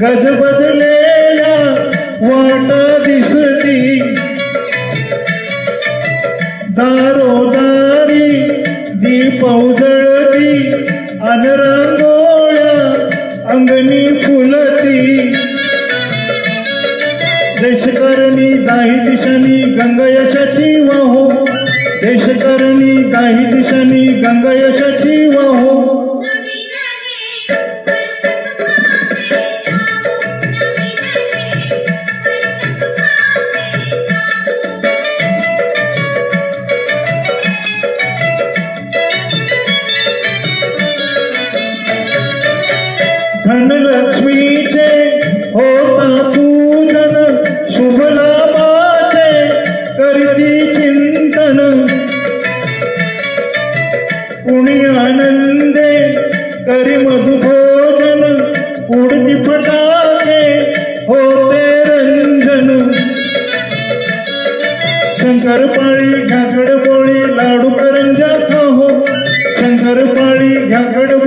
गजबजलेल्या वाटा दिसती. दारोदारी दीप उजळती अनरांगोळ्या अंगणी फुलती. देशकारणी दाही दिशानी गंगयशाची वाहो. देशकारणी दाही दिशानी गंगयश शंकरपाळी घागड पोळी लाडू करंजा खाहो शंकरपाळी घागड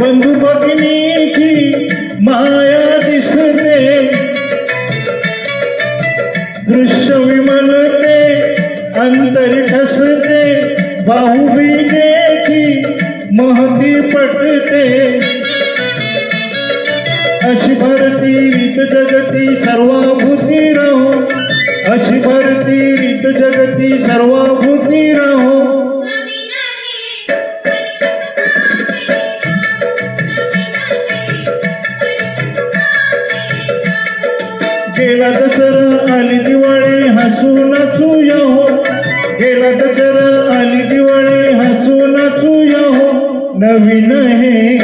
बंधू भगिनीची माया दिसते दृश्य विमलते अंतर ठसते बाहुबीजेची महती पटते. अशी भरती रीत जगती सर्वाभूती राहू अशी भरती नवीन हे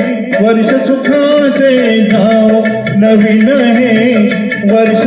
वर्ष सुखाचे जाओ नवीन हे वर्ष